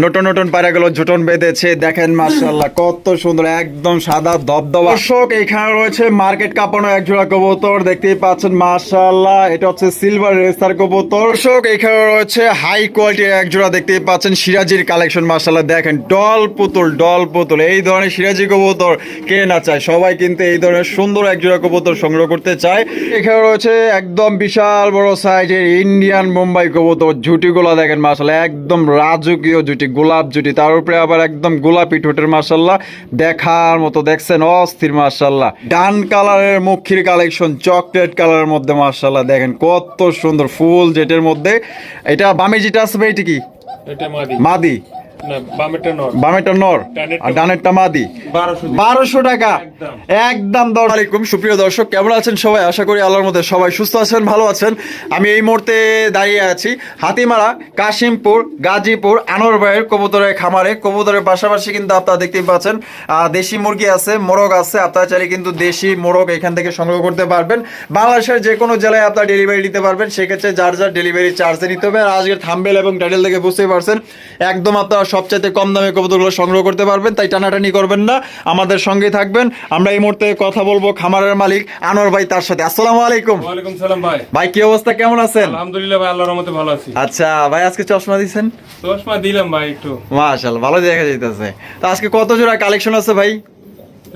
নতুন নতুন পায়রাগুলো জুটন বেঁধেছে, দেখেন মার্শাল্লাহ কত সুন্দর, একদম সাদা দবদবা। দর্শক, এখানে রয়েছে মার্কেট কাঁপানো এক জোড়া কবুতর, দেখতেই পাচ্ছেন মার্শাল্লাহ এটা হচ্ছে সিলভার রেসার কবুতর। দর্শক, এখানে রয়েছে হাই কোয়ালিটির এক জোড়া, দেখতেই পাচ্ছেন, সিরাজির কালেকশন মার্শাল্লাহ দেখেন, ডল পুতুল ডল পুতুল, এই ধরনের সিরাজি কবুতর কে না চায়? সবাই কিন্তু এই ধরনের সুন্দর এক জোড়া কবুতর সংগ্রহ করতে চায়। এখানে রয়েছে একদম বিশাল বড় সাইজের ইন্ডিয়ান মুম্বাই কবুতর, ঝুটিগুলো দেখেন মার্শাল্লাহ একদম রাজকীয় জুটি গোলাপ জুটি তার উপরে আবার একদম গোলাপি ঠোঁটের মার্শাল্লাহ দেখার মতো দেখছেন অস্থির মার্শাল্লাহ ডান কালারের মুখির কালেকশন চকলেট কালারের মধ্যে মার্শাল্লাহ দেখেন কত সুন্দর ফুল জেটের মধ্যে। এটা বামে যেটা আসবে এটা কি? এটা মাদি। বামেটা নর। আর ডানেরটা মাদি। বারোশো বারোশো টাকা। একদম। একদম দর আলাইকুম সুপ্রিয় দর্শক কেমন আছেন সবাই? আশা করি আল্লাহর মধ্যে সবাই সুস্থ আছেন ভালো আছেন। আমি এই মুহূর্তে দাঁড়িয়ে আছি হাতিমারা কাশিমপুর গাজীপুর আনোয়ারবাইয়ের কবুতরের খামারে। কবুতরের পাশাপাশি কিন্তু আপনারা দেখতেই পাচ্ছেন আহ, দেশি মুরগি আছে মোরগ আছে। আপনারা চাইলে কিন্তু দেশি মোরগ এখান থেকে সংগ্রহ করতে পারবেন। বাংলাদেশের যে কোনো জেলায় আপনারা ডেলিভারি দিতে পারবেন। সেক্ষেত্রে যার যার ডেলিভারি চার্জে নিতে হবে। আর আজকের থাম্বেল এবং টাইটেল থেকে বুঝতেই পারছেন একদম আপনারা সবচাইতে কম দামে কবুতরগুলো সংগ্রহ করতে পারবেন তাই টানাটানি করবেন না। আমাদের সঙ্গেই থাকবেন। আমরা এই মুহূর্তে কথা বলব খামারের মালিক আনোয়ার ভাই তার সাথে। আসসালামু আলাইকুম। ওয়ালাইকুম সালাম ভাই। ভাই কি অবস্থা? কেমন আছেন? আলহামদুলিল্লাহ ভাই আল্লাহর রহমতে ভালো আছি। আচ্ছা ভাই আজকে চশমা দিচ্ছেন চশমা দিলাম ভাই একটু। মাশাআল্লাহ ভালো দেখা যাইতেছে। তো আজকে কত জোড়া কালেকশন আছে ভাই?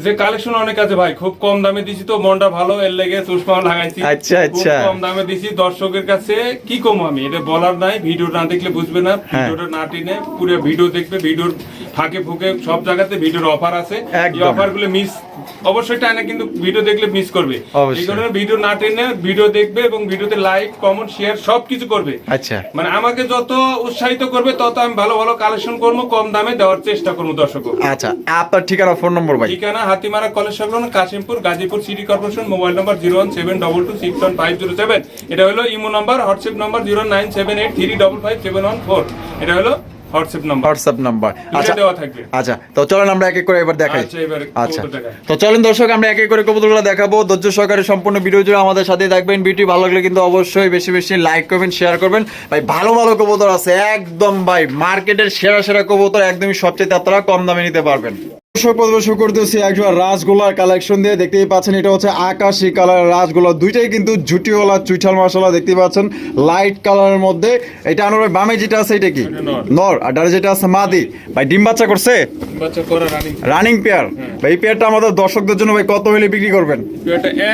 যে কালেকশন অনেক আছে ভাই খুব কম দামে দিছি তো মনটা ভালো এর লেগে চশমা লাগাইছি। আচ্ছা, আচ্ছা। কম দামে দিছি দর্শকের কাছে কি কম আমি? এটা বলার নাই ভিডিও না দেখলে বুঝবে না হ্যাঁ। ভিডিওটা না টেনে পুরো ভিডিও দেখবে ভিডিওর ফাঁকে ফুকে সব জায়গাতে ভিডিওর অফার আছে। এই অফারগুলো মিস অবশ্যই টানে কিন্তু ভিডিও দেখলে মিস করবে। এই কারণে ভিডিও না টেনে ভিডিও দেখবে এবং ভিডিওতে লাইক কমেন্ট শেয়ার সবকিছু করবে। আচ্ছা। মানে আমাকে যত উৎসাহিত করবে তত আমি ভালো ভালো কালেকশন করব কম দামে দেওয়ার চেষ্টা করব দর্শক আচ্ছা আপনার ঠিকানা ফোন নম্বর ভাই? ঠিকানা হাতিমারা কলেজ সংলগ্ন Kashimpur Gazipur city corporation mobile number zero one seven double two six one five zero seven. এটা হলো imo number WhatsApp number zero nine seven eight three double five seven one four. এটা হলো WhatsApp number. WhatsApp number. আচ্ছা। দেওয়া থাকবে। আচ্ছা তো চলেন আমরা এক এক করে এবার দেখাই। আচ্ছা, আচ্ছা। তো চলেন দর্শক আমরা এক এক করে কবুতরগুলো দেখাবো। ধৈর্য সহকারে সম্পূর্ণ ভিডিও জুড়ে আমাদের সাথে থাকবেন। ভালো লাগলে কিন্তু অবশ্যই বেশি বেশি লাইক করবেন শেয়ার করবেন। ভাই ভালো ভালো কবুতর আছে। একদম ভাই মার্কেটের সেরা সেরা কবুতর একদমই সবচেয়ে আপনারা কম দামে নিতে পারবেন। দর্শক প্রদর্শন করতেছি একজন রাসগোলার কালেকশন দিয়ে। দেখতেই পাচ্ছেন এটা হচ্ছে আকাশি কালার রাসগোলা দুইটাই কিন্তু জুটিওয়ালা চুইঠাল মশলা দেখতেই পাচ্ছেন। লাইট কালারের মধ্যে। এটা আনোর বামে যেটা আছে এটা কি? নর। নর। আর ডানে যেটা আছে মাদি। ভাই ডিম বাচ্চা করছে? রানিং রানিং পেয়ার ভাই এই পেয়ারটা আমাদের দর্শকদের জন্য ভাই কত হলে বিক্রি করবেন?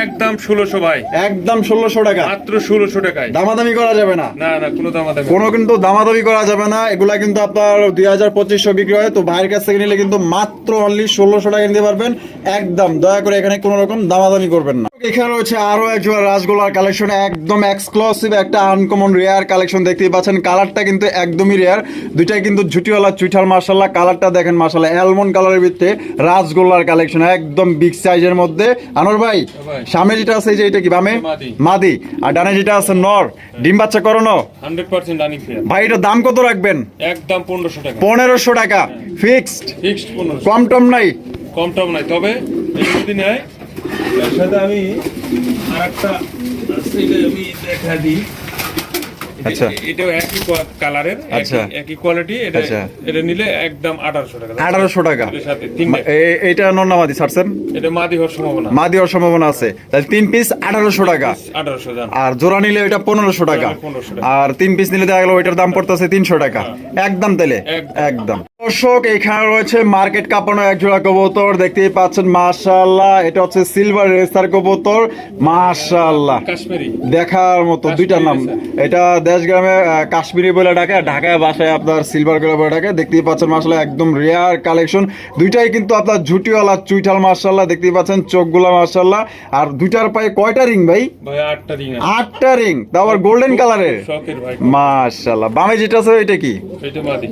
একদম ষোলোশো ভাই। একদম ষোলোশো টাকা। মাত্র ষোলোশো টাকায়। দামাদামি করা যাবে না। না না কোনো দাম দাম কোনো কিন্তু দামাদামি করা যাবে না। এগুলা কিন্তু আপনার দুই হাজার পঁচিশশো বিক্রি হয়। তো ভাইয়ের কাছ থেকে নিলে কিন্তু মাত্র অনলি ষোলোশো টাকা নিতে পারবেন। একদম দয়া করে এখানে কোনো রকম দামাদামি করবেন না। এখানে রয়েছে আরও এক জোড়া রাসগোলার কালেকশন একদম এক্সক্লুসিভ একটা আনকমন রেয়ার কালেকশন দেখতেই পাচ্ছেন। কালারটা কিন্তু একদমই রেয়ার দুইটাই কিন্তু ঝুটিওয়ালা চুইঠাল মার্শাল্লাহ। কালারটা দেখেন মার্শাল্লাহ অ্যালমন্ড কালারের ভিতরে রাসগোল্লার কালেকশন একদম বিগ সাইজের মধ্যে। আনোর ভাই। সামনে যেটা আছে যে এটা কি বামে? মাদি। আর ডানে যেটা আছে নর। ডিম বাচ্চা করানো? ভাই এটার দাম কত রাখবেন? একদম পনেরোশো টাকা। পনেরোশো টাকা। ফিক্সড ফিক্সড কম টম নাই? কম টম নাই তবে যদি নেয় সাথে আমি আছে, এটা আমি দেখা দিই। আচ্ছা। এটাও একই কালারের আচ্ছা। একই কোয়ালিটি এটা আচ্ছা। এটা নিলে একদম আঠারোশো টাকা। আঠারোশো টাকা। এর সাথে তিন মা- এ- এইটা নন্না মাদি ছাড়ছেন এটা মাদি হওয়ার সম্ভাবনা। মাদি হওয়ার সম্ভাবনা আছে। তাহলে তিন পিস আঠারোশো টাকা। আঠারোশো জান। আর জোড়া নিলে ওইটা পনেরোশো টাকা। 1500 টাকা। আর তিন পিস নিলে দেখা গেলো ওইটার দাম পড়তেছে তিনশো টাকা। একদম তেলে একদম। দর্শক এখানে রয়েছে মার্কেট কাঁপানো এক জোড়া কবুতর। দেখতেই পাচ্ছেন মাশাআল্লাহ এটা হচ্ছে সিলভার রেসার কবুতর। মাশাআল্লাহ দেখার মতো দুইটা নাম। এটা দেশগ্রামে কাশ্মীরি বলে ডাকে ঢাকায় বাসায় আপনার সিলভার করে বলে ডাকে। দেখতেই পাচ্ছেন মাসাল্লাহ একদম রেয়ার কালেকশন দুইটাই কিন্তু আপনার ঝুটিওয়ালা চুইঠাল মার্শাল্লাহ দেখতেই পাচ্ছেন চোখগুলা মার্শাল্লাহ আর দুইটার পায়ে কয়টা রিং ভাই? আটটা রিং আটটা রিং তা আবার গোল্ডেন কালারের মাশাল্লাহ বামে যেটা আছে এটা কি?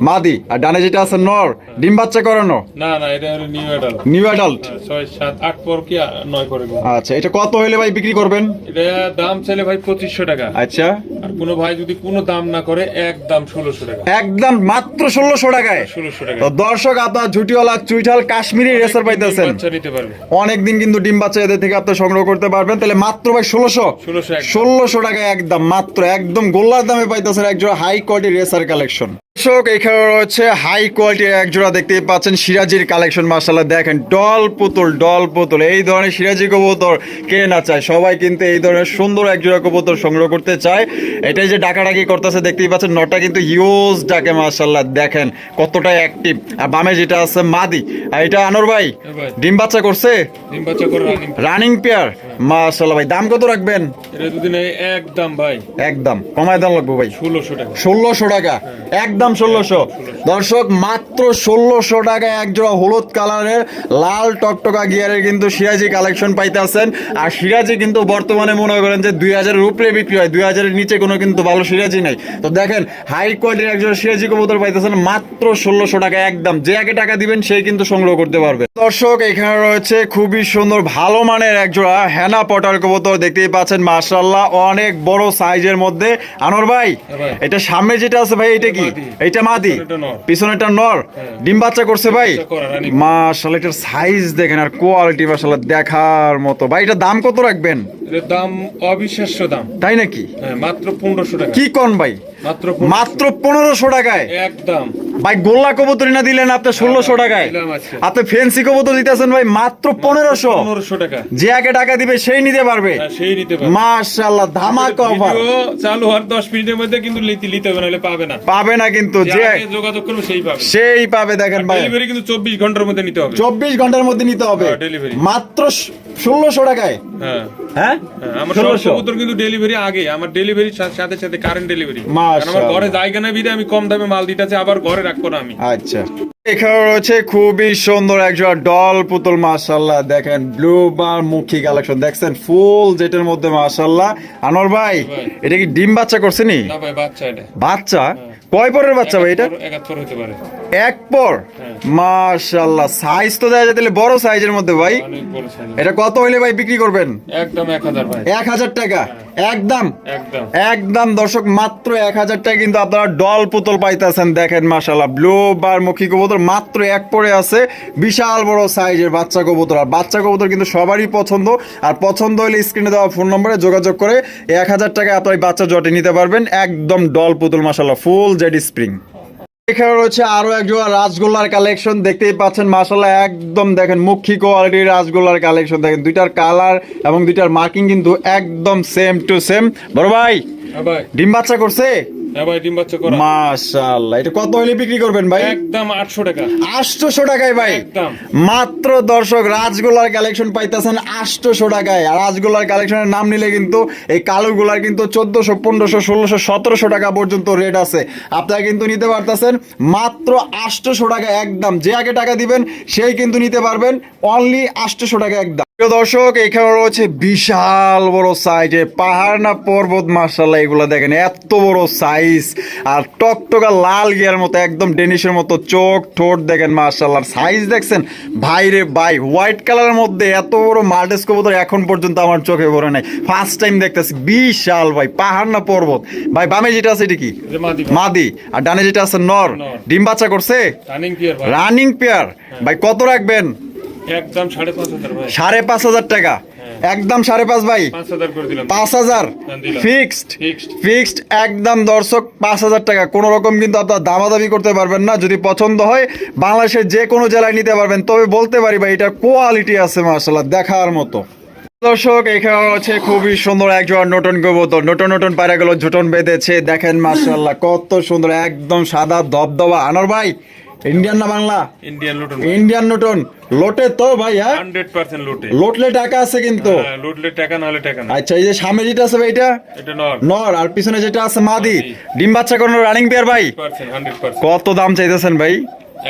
মাদি আর ডানে যেটা আছে নর ডিম বাচ্চা করানো না না এটা হলো নিউ অ্যাডাল নিউ অ্যাডাল্ট ছয় সাত আট পর কি আ- নয় করে আচ্ছা এটা কত হইলে ভাই বিক্রি করবেন? এটা দাম চাইলে ভাই পঁচিশশো টাকা। আচ্ছা। আর কোনো ভাই যদি কোনো দাম না করে একদম ষোলোশো টাকা। একদম মাত্র ষোলোশো টাকায়? ষোলোশো টাকা। তো দর্শক আপনার ঝুটিওয়ালা চুইঠাল কাশ্মীরি রেসার পাইতেছেন। পারবে। অনেকদিন কিন্তু ডিম বাচ্চা এদের থেকে আপনি সংগ্রহ করতে পারবেন। তাহলে মাত্র ভাই ষোলোশো? 1600 একদম। ষোলোশো টাকায় একদম মাত্র একদম গোল্লার দামে পাইতেছেন একজন হাই কোয়ালিটি রেসার কালেকশন দর্শক এখানে রয়েছে হাই কোয়ালিটির এক জোড়া দেখতেই পাচ্ছেন সিরাজির কালেকশন মার্শাল্লাহ দেখেন ডল পুতুল ডল পুতুল। এই ধরনের সিরাজি কবুতর কে না চায়? সবাই কিন্তু এই ধরনের সুন্দর এক জোড়া কবুতর সংগ্রহ করতে চায়। এটাই যে ডাকাডাকি করতেছে দেখতেই পাচ্ছেন নটা কিন্তু ইউজ ডাকে মার্শাল্লাহ দেখেন কতটা অ্যাক্টিভ আর বামে যেটা আছে মাদি। আর এটা আনোর ভাই ডিম বাচ্চা করছে? রানিং পেয়ার ভাই দাম কত রাখবেন? এটা দুদিন একদম ভাই। একদম কমায় দাম লাগবো ভাই। টাকা। টাকা একদম দর্শক মাত্র ষোলোশো টাকা এক জোড়া হলুদ কালারের লাল টকটকা গিয়ারের কিন্তু সিরাজি কালেকশন পাইতেছেন। আর সিরাজি কিন্তু বর্তমানে মনে করেন যে দুই হাজারের উপরে বিক্রি হয় দুই হাজারের নিচে কোনো কিন্তু ভালো সিরাজি নেই। তো দেখেন হাই কোয়ালিটির এক জোড়া সিরাজি কবুতর পাইতেছেন মাত্র ষোলোশো টাকা একদম। যে আগে টাকা দিবেন সেই কিন্তু সংগ্রহ করতে পারবে। দর্শক এখানে রয়েছে খুবই সুন্দর ভালো মানের এক জোড়া হেনা পটল কবুতর দেখতেই পাচ্ছেন মার্শাল্লাহ অনেক বড় সাইজের মধ্যে। আনোর ভাই হ্যাঁ এটা সামনে যেটা আছে ভাই এটা কি। এটা মাদি? পিছনে এটা নর? ডিম বাচ্চা করছে ভাই? রানী। মাশাআল্লাহ এটার সাইজ দেখেন আর কোয়ালিটি মার্শাল্লাহ দেখার মতো। ভাই এটা দাম কত রাখবেন? দাম অবিশ্বাস্য দাম। তাই নাকি? হ্যাঁ মাত্র পনেরোশো টাকা। কি কোন ভাই? মাত্র মাত্র পনেরোশো টাকায়? একদম। ভাই গোল্লা কবুতরি না দিলেন আপনি ষোলোশো টাকায়। দিলাম আজকে। আপনি ফেন্সি কবুতর দিতেছেন ভাই মাত্র পনেরোশো। পনেরোশো টাকা। যে আগে টাকা দিবে সেই নিতে পারবে। হ্যাঁ, সেই নিতে পারবে। ধামাকা অফার চালু হওয়ার দশ মিনিটের মধ্যে কিন্তু লিতে লিতে হবে নাহলে পাবে না। পাবে না কিন্তু যে যোগাযোগ করবে সেই পাবে। সেই পাবে দেখেন ভাই। ডেলিভারি কিন্তু চব্বিশ ঘণ্টার মধ্যে নিতে হবে। চব্বিশ ঘণ্টার মধ্যে নিতে হবে। হ্যাঁ, delivery। মাত্র ষোলোশো টাকায়। হ্যাঁ। হ্যাঁ? হ্যাঁ, আমার সব কবুতর কিন্তু ডেলিভারি আগে আমার ডেলিভারির সাথে সাথে কারেন্ট ডেলিভারি। আমার ঘরে জায়গা না বিদে আমি কম দামে মাল দিতেছি আবার ঘরে রাখব না আমি। আচ্ছা। এখানে রয়েছে খুবই সুন্দর একজন ডল পুতুল মাশাল্লাহ দেখেন ব্লু বার মুখী কালেকশন দেখছেন ফুল যেটার মধ্যে মাশাল্লাহ আনোয়ার ভাই ভাই। এটা কি ডিম বাচ্চা করছে নি? বাচ্চা কয় পরের বাচ্চা ভাই এটা? এক পর? হ্যাঁ। মাশাল্লাহ সাইজ তো দেওয়া যায় তাহলে বড় সাইজের মধ্যে ভাই। এটা কত হইলে ভাই বিক্রি করবেন? একদম এক হাজার ভাই। এক হাজার টাকা। একদম। একদম। একদম দর্শক মাত্র এক হাজার টাকা কিন্তু আপনারা ডল পুতুল পাইতেছেন দেখেন মাসাল্লাহ ব্লু বার মুখী কবুতর মাত্র এক পরে আছে বিশাল বড় সাইজের বাচ্চা কবুতর। আর বাচ্চা কবুতর কিন্তু সবারই পছন্দ। আর পছন্দ হলে স্ক্রিনে দেওয়া ফোন নম্বরে যোগাযোগ করে এক হাজার টাকায় আপনার বাচ্চা জটে নিতে পারবেন। একদম ডল পুতুল মাসাল্লাহ ফুল জেডি স্প্রিং এখানে রয়েছে আরও এক জোড়া রাসগোল্লার কালেকশন দেখতেই পাচ্ছেন মাসাল্লাহ একদম দেখেন মুখী কোয়ালিটির রাসগোল্লার কালেকশন দেখেন দুইটার কালার এবং দুইটার মার্কিং কিন্তু একদম সেম টু সেম বড় হ্যাঁ ভাই। ডিম বাচ্চা করছে? হ্যাঁ ভাই ডিম বাচ্চা করা। মাশাআল্লাহ এটা কত হলে বিক্রি করবেন ভাই? একদম আটশো টাকা। আটশোশো টাকায় ভাই। একদম। মাত্র দর্শক রাজগোলার কালেকশন পাইতেছেন আটশোশো টাকায়। আর রাজগোলার কালেকশনের নাম নিলে কিন্তু এই কালোগুলার কিন্তু চোদ্দশো পনেরোশো ষোলোশো সতেরোশো টাকা পর্যন্ত রেট আছে। আপনারা কিন্তু নিতে পারতেছেন মাত্র আটশোশো টাকা একদম। যে আগে টাকা দিবেন সেই কিন্তু নিতে পারবেন। অনলি আটশোশো টাকা একদম। দর্শক এখানে রয়েছে বিশাল বড় সাইজে পাহাড় না পর্বত মার্শাল্লাহ এগুলো দেখেন এত বড় সাইজ আর টকটকা লাল গিয়ার মতো একদম ডেনিশের মতো চোখ ঠোঁট দেখেন মার্শাল্লাহ সাইজ দেখছেন ভাই রে ভাই হোয়াইট কালারের মধ্যে এত বড় মাল্টেস কবুতর এখন পর্যন্ত আমার চোখে পড়ে নাই। ফার্স্ট টাইম দেখতেছি বিশাল ভাই পাহাড় না পর্বত। ভাই বামে যেটা আছে এটা কি? মাদি আর ডানে যেটা আছে নর। ডিম বাচ্চা করছে? রানিং পিয়ার রানিং পেয়ার ভাই কত রাখবেন? একদম সাড়ে পাঁচ হাজার ভাই। সাড়ে পাঁচ হাজার টাকা। একদম সাড়ে পাঁচ ভাই। পাঁচ হাজার হ্যাঁ। ফিক্সড। ফিক্সড। একদম দর্শক পাঁচ হাজার টাকা। কোনো রকম কিন্তু আপনার দামাদামি করতে পারবেন না। যদি পছন্দ হয় বাংলাদেশের যে কোনো জেলায় নিতে পারবেন। তবে বলতে পারি ভাই এটা কোয়ালিটি আছে মার্শাল্লাহ দেখার মতো। দর্শক এখানে হচ্ছে খুবই সুন্দর একজন নতুন কবুতর। নতুন নতুন পায়রাগুলো ঝুটন বেঁধেছে। দেখেন মার্শাল্লাহ কত সুন্দর একদম সাদা দবদবা আনোর ভাই। ইন্ডিয়ান না বাংলা? ইন্ডিয়ান লুটন ইন্ডিয়ান লুটন। লোটে তো ভাই হ্যাঁ? হান্ড্রেড পার্সেন্ট লুটে। লোটলে টাকা আছে কিন্তু। লোটলে লুটলে টাকা নাহলে টাকা না আচ্ছা এই যে সামনে যেটা আছে ভাই এটা? এটা নর। নর আর পিছনে যেটা আছে মাদি। ডিম বাচ্চা কোনো রানিং পেয়ার ভাই? কত দাম চাইতেছেন ভাই?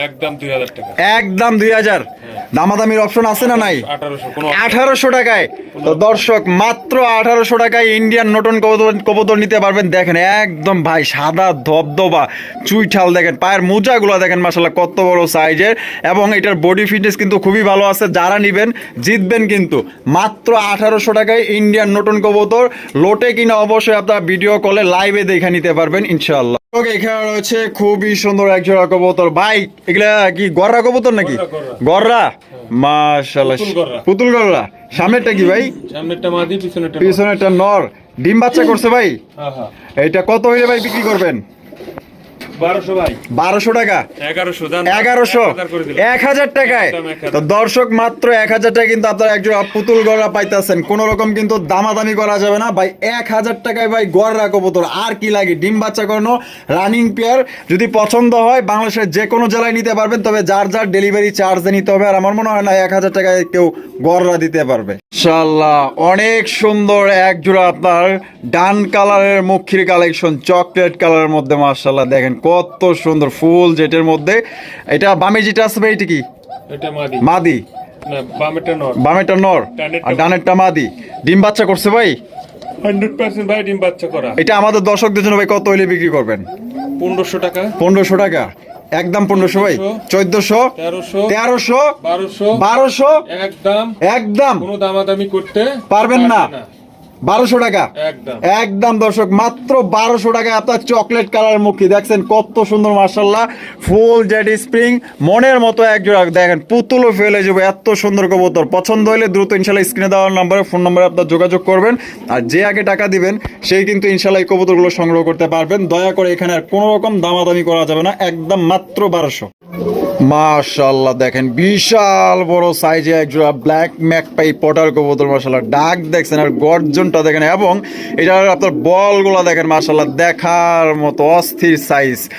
একদম দুই হাজার টাকা। একদম দুই হাজার। দামাদামির অপশন আছে না নাই? আঠারোশো টাকায়। তো দর্শক মাত্র আঠারোশো টাকায় ইন্ডিয়ান নতুন কবুতর কবুতর নিতে পারবেন। দেখেন একদম ভাই সাদা ধবধবা চুইঠাল দেখেন। পায়ের মোজাগুলো দেখেন মাসাল্লাহ কত বড় সাইজের। এবং এটার বডি ফিটনেস কিন্তু খুবই ভালো আছে। যারা নিবেন জিতবেন কিন্তু। মাত্র আঠারোশো টাকায় ইন্ডিয়ান নতুন কবুতর। লোটে কিনা অবশ্যই আপনারা ভিডিও কলে লাইভে দেখে নিতে পারবেন ইনশাল্লাহ এখানে রয়েছে খুবই সুন্দর এক জোড়া কবুতর। ভাই এগুলা কি গররা কবুতর নাকি? গররা, মাশাআল্লাহ গররা? পুতুল গররা। সামনেরটা কি ভাই? সামনেরটা মাদি পিছনেরটা নর। নর। ডিম বাচ্চা করছে ভাই? এটা হ্যাঁ। এইটা কত হইলে ভাই বিক্রি করবেন? বারোশো টাকা? এগারোশো এক হাজার করে দিলাম। এক হাজার টাকায়? একদম এক হাজার। তো দর্শক মাত্র এক হাজার টাকা কিন্তু আপনারা একজন পুতুল গড়া পাইতেছেন। কোন রকম কিন্তু দামাদামি করা যাবে না। ভাই এক হাজার টাকায় ভাই গড় রাখো বোতল আর কি লাগে? ডিম বাচ্চা করানো রানিং পেয়ার যদি পছন্দ হয় বাংলাদেশের যে কোনো জেলায় নিতে পারবেন তবে যার যার ডেলিভারি চার্জ নিতে হবে। আর আমার মনে হয় না এক হাজার টাকায় কেউ গড়রা দিতে পারবে। ইনশাল্লাহ অনেক সুন্দর এক জোড়া আপনার ডান কালারের মুখির কালেকশন চকলেট কালারের মধ্যে মার্শাল্লাহ দেখেন কত সুন্দর ফুল যেটার মধ্যে এটা বামে যেটা আসবে এটা কি? এটা মাদি। মাদি। বামেটা নর। বামেটা নর। ডানেরটা- আর ডানেরটা মাদি। ডিম বাচ্চা করছে ভাই? ভাই ডিম বাচ্চা করা। এটা আমাদের দর্শকদের জন্য ভাই কত হইলে বিক্রি করবেন? পনেরোশো টাকা। পনেরোশো টাকা। একদম পনেরোশো ভাই। চোদ্দশো তেরোশো তেরোশো বারোশো বারোশো। একদম। একদম। কোনো দামাদামি করতে পারবেন না। বারোশো টাকা। একদম। একদম দর্শক মাত্র বারোশো টাকা আপনার চকলেট কালার মুখী। দেখছেন কত সুন্দর মার্শাল্লাহ ফুল জেড স্প্রিং মনের মতো এক জোড়া। দেখেন পুতুলও ফেলে যাবে এত সুন্দর কবুতর। পছন্দ হলে দ্রুত ইনশাল্লাহ স্ক্রিনে দেওয়ার নাম্বারে ফোন নাম্বারে আপনার যোগাযোগ করবেন। আর যে আগে টাকা দিবেন সেই কিন্তু ইনশাল্লাহ এই কবুতরগুলো সংগ্রহ করতে পারবেন। দয়া করে এখানে আর কোনো রকম দামাদামি করা যাবে না। একদম মাত্র বারোশো। মাশাল্লাহ দেখেন বিশাল বড় সাইজে একজোড়া ব্ল্যাক ম্যাকপাই পটার কবুতর মাশাল্লাহ ডাক দেখছেন আর গর্জনটা দেখেন এবং এটার আপনার বলগুলো দেখেন মাশাল্লাহ দেখার মতো অস্থির সাইজ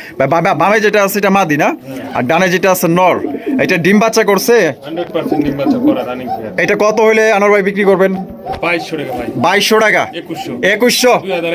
বামে যেটা আছে এটা মাদি না? আর ডানে যেটা আছে নর। এটা ডিম বাচ্চা করছে? হান্ড্রেড পার্সেন্ট ডিম বাচ্চা করা রানিং এটা কত হইলে আনোয়ার ভাই বিক্রি করবেন? বাইশশো টাকা ভাই। বাইশশো টাকা? একুশশো।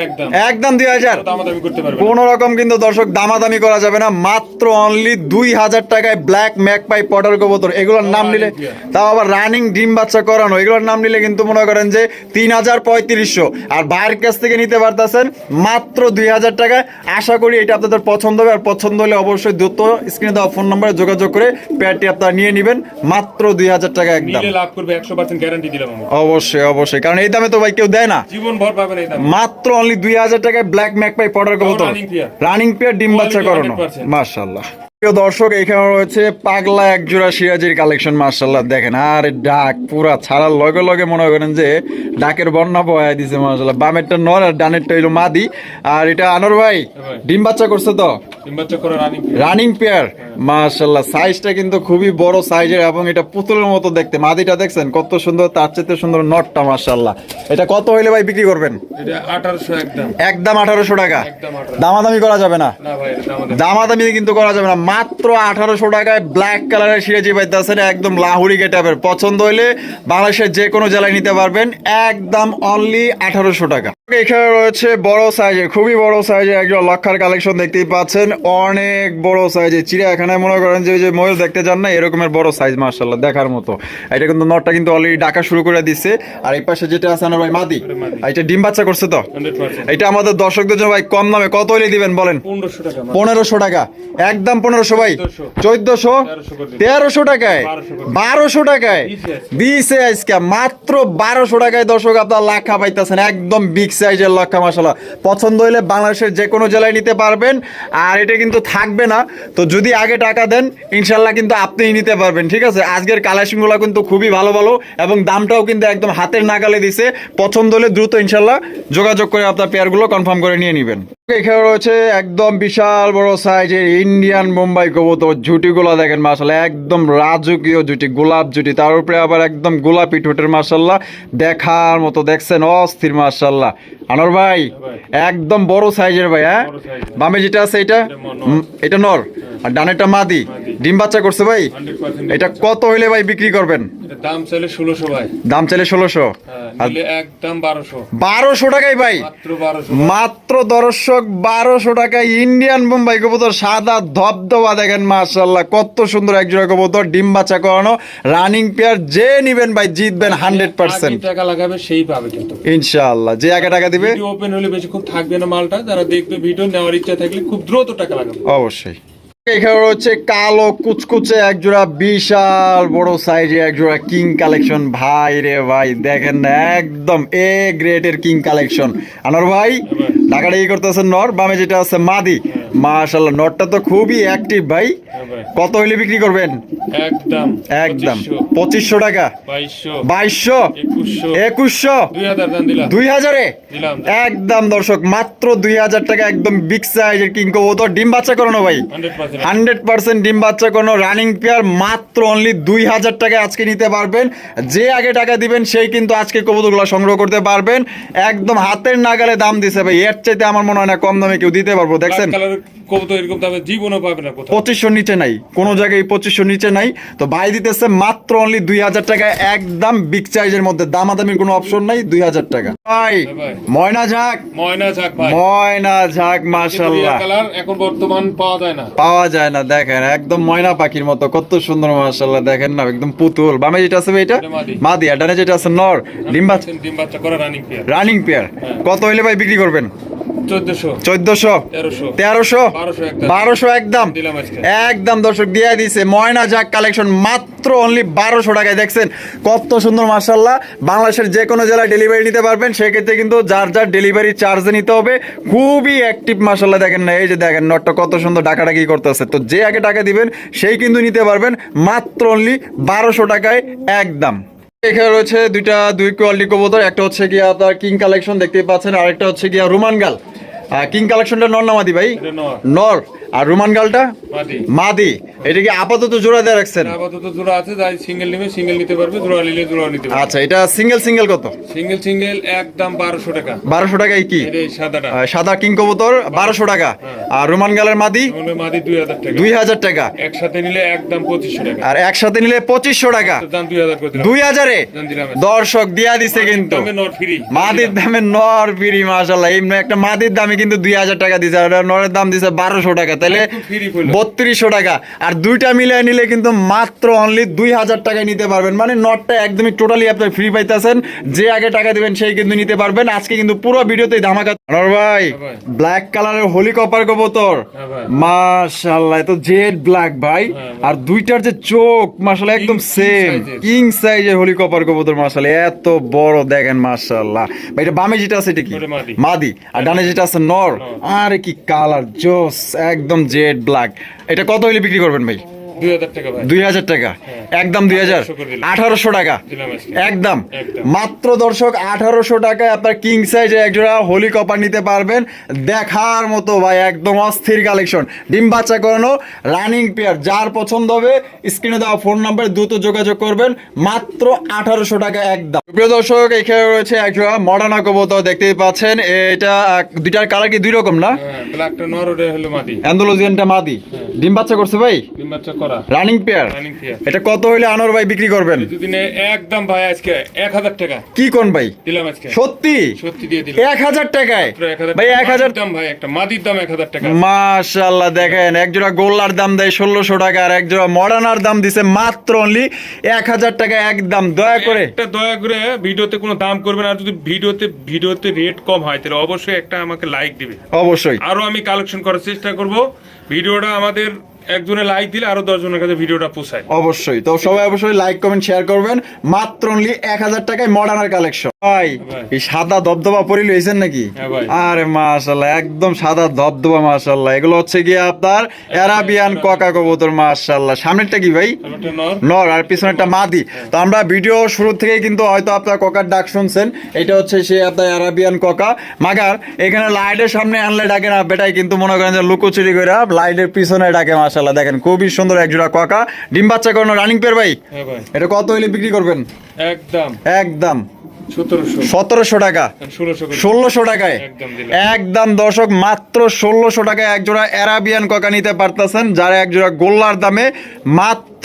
একদম। একদম দুই হাজার? দামাদামি করতে পারবে কোন রকম কিন্তু দর্শক দামাদামি করা যাবে না। মাত্র অনলি দুই হাজার টাকায় ব্ল্যাক ম্যাকপাই পটার কবুতর। এগুলোর নাম নিলে তাও আবার রানিং ডিম বাচ্চা করানো। এগুলোর নাম নিলে কিন্তু মনে করেন যে তিন হাজার পঁয়ত্রিশশো। আর বাইরের কাছ থেকে নিতে পারতেছেন মাত্র দুই হাজার টাকায়। আশা করি এটা আপনাদের পছন্দ হবে। আর পছন্দ হলে অবশ্যই দ্রুত স্ক্রিনে দেওয়া ফোন নম্বরে যোগাযোগ করে প্যাডটি আপনারা নিয়ে নেবেন মাত্র দুই হাজার টাকা একদম। লাভ করবে একশো পার্সেন্ট গ্যারান্টি দিলাম অবশ্যই অবশ্যই কারণ এই দামে তো ভাই কেউ দেয় না। জীবন ভর পাবেন মাত্র অনলি দুই হাজার টাকায় ব্ল্যাক ম্যাক পাই কবুতর। কথা রানিং পেয়ার ডিম বাচ্চা করানো। 100% মার্শাল্লাহ প্রিয় দর্শক এখানে রয়েছে পাগলা এক জোড়া সিরাজির কালেকশন মার্শাল্লাহ দেখেন আর ডাক পুরা ছাড়ার লগে লগে মনে করেন যে ডাকের বন্যা বয়া দিছে মার্শাল্লাহ বামেরটা নর আর ডানেরটা হইল মাদি। আর এটা আনোর ভাই ভাই। ডিম বাচ্চা করছে তো? রানিং পেয়ার মার্শাল্লাহ সাইজটা কিন্তু খুবই বড় সাইজের এবং এটা পুতুলের মতো দেখতে। মাদিটা দেখছেন কত সুন্দর তার চেয়ে সুন্দর নটটা মার্শাল্লাহ এটা কত হইলে ভাই বিক্রি করবেন? একদম। একদম আঠারোশো টাকা। দামাদামি করা যাবে না। দামাদামি কিন্তু করা যাবে না। মাত্র আঠারোশো টাকায় ব্ল্যাক কালারের সিরাজি পাইতেছেন একদম লাহুরি গেটাপের পছন্দ হইলে বাংলাদেশের যে কোনো জেলায় নিতে পারবেন একদম অনলি আঠারোশো টাকা। এখানে রয়েছে বড় সাইজের খুবই বড় সাইজের একজন লক্ষার কালেকশন দেখতেই পাচ্ছেন। অনেক বড় সাইজের চিড়িয়াখানায় মনে করেন যে ওই যে ময়ূর দেখতে যান না এরকমের বড় সাইজ মার্শাল্লাহ দেখার মতো। এটা কিন্তু নটটা কিন্তু অলরেডি ডাকা শুরু করে দিচ্ছে আর এই পাশে যেটা আছে আমার ভাই মাদি। এটা ডিম বাচ্চা করছে তো? এটা আমাদের দর্শকদের জন্য ভাই কম দামে কত হলে দিবেন বলেন? পনেরোশো টাকা মাত্র। পনেরোশো টাকা। একদম পনেরোশো ভাই। চোদ্দশো। তেরোশো টাকায় বারোশো টাকায়। দিছে আজকে মাত্র বারোশো টাকায় দর্শক আপনার লাখা পাইতেছেন একদম বিগ সাইজের লাখা মশলা পছন্দ হলে বাংলাদেশের যে কোনো জেলায় নিতে পারবেন আর এটা কিন্তু থাকবে না। তো যদি আগে টাকা দেন ইনশাল্লাহ কিন্তু আপনিই নিতে পারবেন ঠিক আছে? আজকের কালেকশনগুলো কিন্তু খুবই ভালো ভালো এবং দামটাও কিন্তু একদম হাতের নাগালে দিছে। পছন্দ হলে দ্রুত ইনশাল্লাহ যোগাযোগ করে আপনার পেয়ারগুলো কনফার্ম করে নিয়ে নেবেন। এখানে রয়েছে একদম বিশাল বড় সাইজের ইন্ডিয়ান মুম্বাই কবুতর। জুটিগুলো দেখেন মাসাল্লাহ একদম রাজকীয় জুটি গোলাপ জুটি তার উপরে আবার একদম গোলাপি ঠোঁটের মাসাল্লাহ দেখার মতো, দেখছেন, অস্থির মাসাল্লাহ আনোর ভাই। একদম বড় সাইজের ভাই হ্যাঁ? বামে যেটা আছে এটা এটা নর। আর ডানেরটা মাদি। ডিম বাচ্চা করছে ভাই। এটা কত হইলে ভাই বিক্রি করবেন? দাম চাইলে ষোলোশো ভাই। দাম চাইলে ষোলোশো। হ্যাঁ, একদম বারোশো। বারোশো টাকায় ভাই। মাত্র বারোশো দর্শক বারোশো টাকায় ইন্ডিয়ান বোম্বাই কবুতর সাদা ধবধবা দেখেন কত সুন্দর একজোড়া কবুতর ডিম বাচ্চা করানো রানিং পেয়ার যে নিবেন ভাই জিতবেন হান্ড্রেড পার্সেন্ট টাকা লাগাবে সেই পাবে কিন্তু। ইনশাআল্লাহ যে আগে টাকা দিবে। ভিডিও ওপেন হলে বেশিক্ষণ থাকবে না মালটা। যারা দেখবে ভিডিও নেওয়ার ইচ্ছা থাকলে খুব দ্রুত টাকা লাগাবে। অবশ্যই। এখানে হচ্ছে কালো কুচকুচে একজোড়া বিশাল বড় সাইজে একজোড়া কিং কালেকশন। ভাই রে ভাই দেখেন একদম এ গ্রেডের কিং কালেকশন। আনোর ভাই টাকাটা ই করতেছেন নর বামে যেটা আছে মাদি। মাশাল্লাহ নটটা তো খুবই অ্যাক্টিভ ভাই। কত হইলে বিক্রি করবেন? একদম একদম পঁচিশশো, টাকা। বাইশশো। একুশশো। দুই হাজার একদম দর্শক মাত্র দুই হাজার টাকা একদম বিগ সাইজের কিং কবুতর। ডিম বাচ্চা করানো ভাই। হান্ড্রেড পার্সেন্ট ডিম বাচ্চা কোনো রানিং পেয়ার মাত্র অনলি দুই হাজার টাকা আজকে নিতে পারবেন। যে আগে টাকা দিবেন সেই কিন্তু আজকে কবুতরগুলো সংগ্রহ করতে পারবেন। একদম হাতের নাগালে দাম দিছে ভাই। এর চাইতে আমার মনে হয় না কম দামে কেউ দিতে পারব। দেখছেন? কবুতর এরকম দামে জীবনও পাবে না কোথাও। পঁচিশশো নিচে নাই। কোনো জায়গায় পঁচিশশো নিচে নাই। তো ভাই দিতেছে মাত্র অনলি দুই হাজার টাকা। একদম বিগ সাইজের মধ্যে। দামাদামির কোনো অপশন নাই দুই হাজার টাকা। ভাই ভাই। ময়না ঝাঁক। ময়না ঝাক ভাই। ময়না ঝাঁক মাশাল্লাহ কালার এখন বর্তমান পাওয়া যায় না। পাওয়া যায় না দেখেন। একদম ময়না পাখির মতো। কত সুন্দর মাশাল্লাহ দেখেন না একদম পুতুল। বামে যেটা আছে এটা? মাদি। ডানে যেটা আছে নর। করা রানিং পেয়ার রানিং পেয়ার কত হইলে ভাই বিক্রি করবেন? চোদ্দশো। তেরোশো বারোশো একদম একদম দর্শক দিয়ে দিছে ময়না কালেকশন মাত্র অনলি বারোশো টাকায়। দেখছেন কত সুন্দর মার্শাল্লাহ বাংলাদেশের যে কোনো জেলায় ডেলিভারি নিতে পারবেন। সেক্ষেত্রে কিন্তু যার যার ডেলিভারি চার্জ নিতে হবে খুবই অ্যাক্টিভ মার্শাল্লাহ দেখেন না এই যে দেখেন নটটা কত সুন্দর ডাকাডাকি করতেছে। তো যে আগে টাকা দিবেন সেই কিন্তু নিতে পারবেন মাত্র অনলি বারোশো টাকায় একদম এখানে রয়েছে দুইটা দুই কোয়ালিটি কবুতর একটা হচ্ছে গিয়া আপনার কিং কালেকশন দেখতে পাচ্ছেন আরেকটা হচ্ছে গিয়া রোমান গাল কিং কালেকশনটা নর নামাদি ভাই? নর। আর রোমান গালটা? মাদি। এটা কি আপাতত জোড়া দিয়ে রাখছেন? আপাতত জোড়া আছে যাই সিঙ্গেল নেবে সিঙ্গেল নিতে পারবে জোড়া নিলে জোড়া নিতে পারবে। আচ্ছা এটা সিঙ্গেল সিঙ্গেল কত? সিঙ্গেল সিঙ্গেল একদম বারোশো টাকা। বারোশো টাকায় কি? এই সাদাটা। সাদা কিং কবুতর বারোশো টাকা। আর রোমান গালের মাদি? মাদি দুই হাজার টাকা। দুই হাজার টাকা। একসাথে নিলে একদম পঁচিশশো টাকা। আর একসাথে নিলে পঁচিশশো টাকা। দাম দুই হাজার করে দিলাম। দুই হাজারে? দাম দিলাম দর্শক দিয়া দিছে কিন্তু। দামে নট ফ্রি। মাদির দামে নর বিড়ি মাসাল্লাহ এমনি একটা মাদির দামে কিন্তু দুই হাজার টাকা দিছে আর নরের দাম দিছে বারোশো টাকা। তাহলে। বত্রিশশো টাকা। আর দুইটা মিলিয়ে নিলে কিন্তু মাত্র অনলি দুই হাজার টাকায় নিতে পারবেন। মানে নটটা একদমই টোটালি আপনার ফ্রি পাইতেছেন। যে আগে টাকা দিবেন সেই কিন্তু নিতে পারবেন। আজকে কিন্তু পুরো ভিডিওতেই ধামাকা। ভাই ব্ল্যাক কালারের হোলি কপার কবুতর। ভাই। মাশাল্লাহ তো জেড ব্ল্যাক ভাই। আর দুইটার যে চোখ মাশাল্লাহ একদম সেম কিং সাইজের হোলি কপার কবুতর মাশাল্লাহ এত বড় দেখেন মাশাল্লাহ। ভাই এটা বামে যেটা আছে এটা কি। মাদি। আর ডানে যেটা আছে নর। আরে কি কালার জোস একদম জেড ব্ল্যাক। এটা কত হইলে বিক্রি করবেন ভাই? দুই হাজার টাকা টাকা। একদম দুই হাজার। 1800 করে দিলাম। আঠারোশো টাকা। একদম। মাত্র দর্শক আঠারোশো টাকায় আপনার কিং সাইজের একজোড়া হোলি কপার নিতে পারবেন। দেখার মতো ভাই একদম অস্থির কালেকশন ডিম বাচ্চা করানো রানিং পেয়ার যার পছন্দ হবে স্ক্রিনে দেওয়া ফোন নাম্বারে দ্রুত যোগাযোগ করবেন। মাত্র আঠারোশো টাকা একদম। প্রিয় দর্শক এখানে রয়েছে একজোড়া মডার্না কবুতর দেখতেই পাচ্ছেন। এটা দুইটার কালার কি দুই রকম না? হ্যাঁ ব্ল্যাকটা হলো মাদি। অ্যান্ডোলজিয়ানটা মাদি। ডিম বাচ্চা করছে ভাই? ডিম বাচ্চা করা। রানিং পেয়ার এটা কত হইলে আনোর ভাই বিক্রি করবেন? দুদিনে একদম ভাই আজকে এক হাজার টাকা। কি কোন ভাই? দিলাম আজকে। সত্যি? সত্যি দিয়ে দিলাম। এক হাজার টাকায়? মাত্র ভাই টাকা। এক হাজার মাদির দাম ভাই একটা মাদির দাম এক হাজার টাকা। মাশাল্লাহ দেখেন এক জোড়া গোল্লার দাম দেয় ষোলোশো টাকা আর এক জোড়া মডার্নার দাম দিছে মাত্র অনলি এক হাজার টাকা একদম। দয়া করে। একটা দয়া করে ভিডিওতে কোনো দাম করবেন আর যদি ভিডিওতে ভিডিওতে রেট কম হয় তাহলে অবশ্যই একটা আমাকে লাইক দিবে। অবশ্যই। আরও আমি কালেকশন করার চেষ্টা করব। ভিডিওটা আমাদের একজনে লাইক দিলে আরও দশজনের কাছে ভিডিওটা পোষায় অবশ্যই। তো সবাই অবশ্যই লাইক কমেন্ট শেয়ার করবেন। মাত্র অনলি এক হাজার টাকায় মডার্নার কালেকশন ভাই ভাই। এই সাদা দবদবা পরি লইছেন নাকি? হ্যাঁ আরে মাশাল্লাহ একদম সাদা দবদবা মাশাল্লাহ। এগুলো হচ্ছে গিয়ে আপনার অ্যারাবিয়ান ককা কবুতর মাশাল্লাহ। সামনেরটা কি ভাই? নর। আর পিছনেরটা মাদি। তো আমরা ভিডিও শুরু থেকে কিন্তু হয়তো আপনার ককার ডাক শুনছেন। এটা হচ্ছে সে আপনার আরাবিয়ান ককা মাগার এখানে লাইটের সামনে আনলে ডাকে না বেটাই কিন্তু মনে করেন যে লুকোচুরি করে লাইটের পিছনে ডাকে মাশাল্লাহ। দেখেন খুবই সুন্দর একজোড়া ককা ডিম বাচ্চা করানো রানিং হ্যাঁ ভাই। এটা কত হইলে বিক্রি করবেন? একদম। একদম। সতেরোশো। টাকা। ষোলোশো টাকায়। একদম দর্শক মাত্র ষোলোশো টাকায় একজোড়া অ্যারাবিয়ান ককা নিতে পারতেছেন যারা একজোড়া গোল্লার দামে মাত্র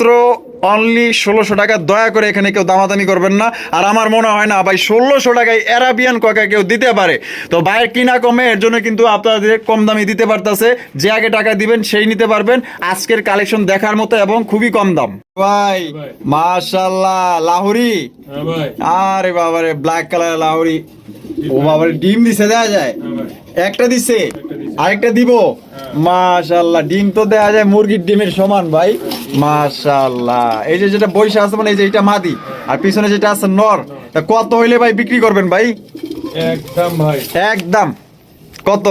অনলি ষোলোশো টাকা। দয়া করে এখানে কেউ দামাদামি করবেন না। আর আমার মনে হয় না ভাই ষোলোশো টাকায় অ্যারাবিয়ান ককা কেউ দিতে পারে। তো ভাইয়ের কিনা কমে এর জন্য কিন্তু আপনাদের কম দামে দিতে পারতেছে যে আগে টাকা দিবেন সেই নিতে পারবেন। আজকের কালেকশন দেখার মতো এবং খুবই কম দাম। ভাই। মাশাল্লাহ লাহুরি? হ্যাঁ আরে বাবারে ব্ল্যাক কালার লাহোরি। ও বাবারে ডিম দিছে দেওয়া যায়? হ্যাঁ একটা দিছে। আরেকটা দিব? মাশাআল্লাহ ডিম তো দেওয়া যায় মুরগির ডিমের সমান ভাই। মাশাআল্লাহ। এই যে যেটা বৈশা আছে মানে এই যে এটা মাদি আর পিছনে যেটা আছে নর তা কত হইলে ভাই বিক্রি করবেন ভাই? একদম ভাই। একদম। কত?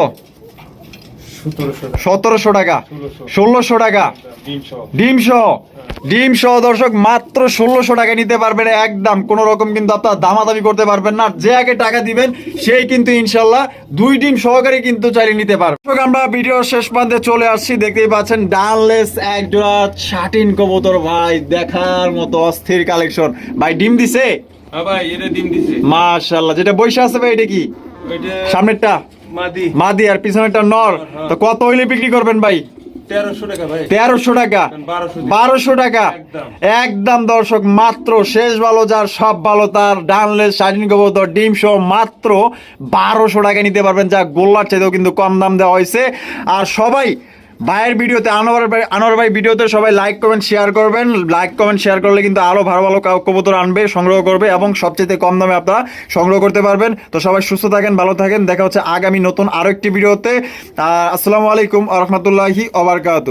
সতেরোশো টাকা। ষোলোশো। টাকা। ডিম সহ ডিম সহ দর্শক মাত্র ষোলোশো টাকা নিতে পারবেন একদম। কোন রকম কিন্তু আপনার দামাদামি করতে পারবেন না। যে আগে টাকা দিবেন সেই কিন্তু ইনশাল্লাহ দুই ডিম সহকারে কিন্তু চালিয়ে নিতে পারবেন আমরা ভিডিও শেষ প্রান্তে চলে আসছি। দেখতেই পাচ্ছেন ডানলেস এক জোড়া শাটিন কবুতর ভাই দেখার মতো অস্থির কালেকশন। ভাই ডিম দিছে? হ্যাঁ ভাই এটা ডিম দিছে। মাশাল্লাহ যেটা বৈশা আছে ভাই এটা কি? সামনেরটা? মাদি। আর পিছনে একটা নর। তো কত হইলে বিক্রি করবেন ভাই? তেরোশো টাকা বারোশো টাকা। একদম। দর্শক মাত্র শেষ ভালো যার সব ভালো তার। ডানলেস স্বাধীন ডিম সহ মাত্র বারোশো টাকা নিতে পারবেন। যা গোল্লার চাইতেও কিন্তু কম দাম দেওয়া হয়েছে। আর সবাই ভাইয়ের ভিডিওতে, আনোয়ার ভাই আনোয়ার ভাই ভিডিওতে সবাই লাইক কমেন্ট শেয়ার করবেন। লাইক কমেন্ট শেয়ার করলে কিন্তু আরও ভালো ভালো কবুতর আনবে, সংগ্রহ করবে এবং সবচেয়ে কম দামে আপনারা সংগ্রহ করতে পারবেন। তো সবাই সুস্থ থাকেন, ভালো থাকেন। দেখা হচ্ছে আগামী নতুন আরও একটি ভিডিওতে। আসসালামু আলাইকুম রহমতুল্লাহি ওবরকাত